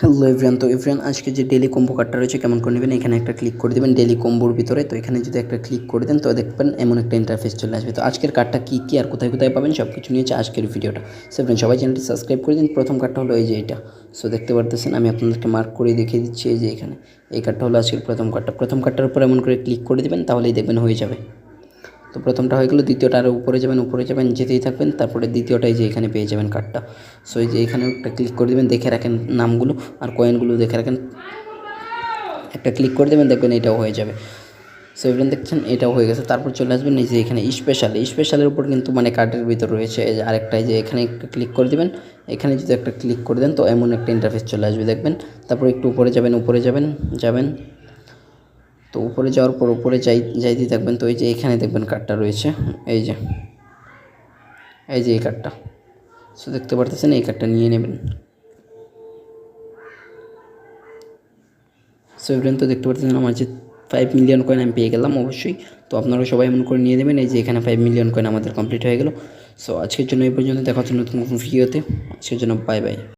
Hello everyone তো everyone আজকে যে ডেলি কম্বো কার্ডটা রয়েছে, কেমন করে নেবেন? এখানে একটা ক্লিক করে দেবেন ডেলি কম্বোর ভিতরে। তো এখানে যদি একটা ক্লিক করে দেন, তো দেখবেন এমন একটা ইন্টারফেস চলে আসবে। তো আজকের কার্ডটা কী কী আর কোথায় কোথায় পাবেন সব কিছু নিয়েছে আজকের ভিডিওটা সো ফ্রেন্ড সবাই চ্যানেলটি সাবস্ক্রাইব করে দিন। প্রথম কার্ডটা হলো এই যে এটা। সো দেখতে পারতেছেন, আমি আপনাদেরকে মার্ক করে দেখিয়ে দিচ্ছি এই যে এখানে। এই কার্ডটা হলো আজকের প্রথম কার্ডটা প্রথম কার্ডটার উপর এমন করে ক্লিক করে দেবেন, তাহলেই দেখবেন হয়ে যাবে। তো প্রথমটা হয়ে গেলো, দ্বিতীয়টা আরও উপরে যাবেন উপরে যাবেন, যেতেই থাকবেন, তারপরে দ্বিতীয়টাই যে এখানে পেয়ে যাবেন কার্ডটা সো এই যে এখানে একটা ক্লিক করে দেবেন, দেখে রাখেন নামগুলো আর কয়েনগুলো দেখে রাখেন। একটা ক্লিক করে দেবেন, দেখবেন এটাও হয়ে যাবে। সো এবার দেখছেন, এটাও হয়ে গেছে। তারপর চলে আসবেন এই যে এখানে স্পেশাল স্পেশালের উপর কিন্তু মানে কার্ডের ভিতর রয়েছে এই যে এখানে একটা ক্লিক করে দেবেন। এখানে যদি একটা ক্লিক করে দেন, তো এমন একটা ইন্টারফেস চলে আসবে, দেখবেন। তারপর একটু উপরে যাবেন উপরে যাবেন যাবেন। তো উপরে যাওয়ার পর উপরে যাই যাইতে থাকবেন তো এই যে এখানে দেখবেন কার্ডটা রয়েছে, এই যে এই যে এই কার্ডটা সো দেখতে পারতেছেন এই কার্ডটা নিয়ে নেবেন। সো এবার তো দেখতে পারতেছেন আমার যে ফাইভ মিলিয়ন কয়েন আমি পেয়ে গেলাম অবশ্যই। তো আপনারা সবাই এমন করে নিয়ে নেবেন, এই যে এখানে ফাইভ মিলিয়ন কয়েন আমাদের কমপ্লিট হয়ে গেল। সো আজকের জন্য এই পর্যন্ত দেখা হচ্ছে নতুন নতুন ভিডিওতে আজকের জন্য বাই বাই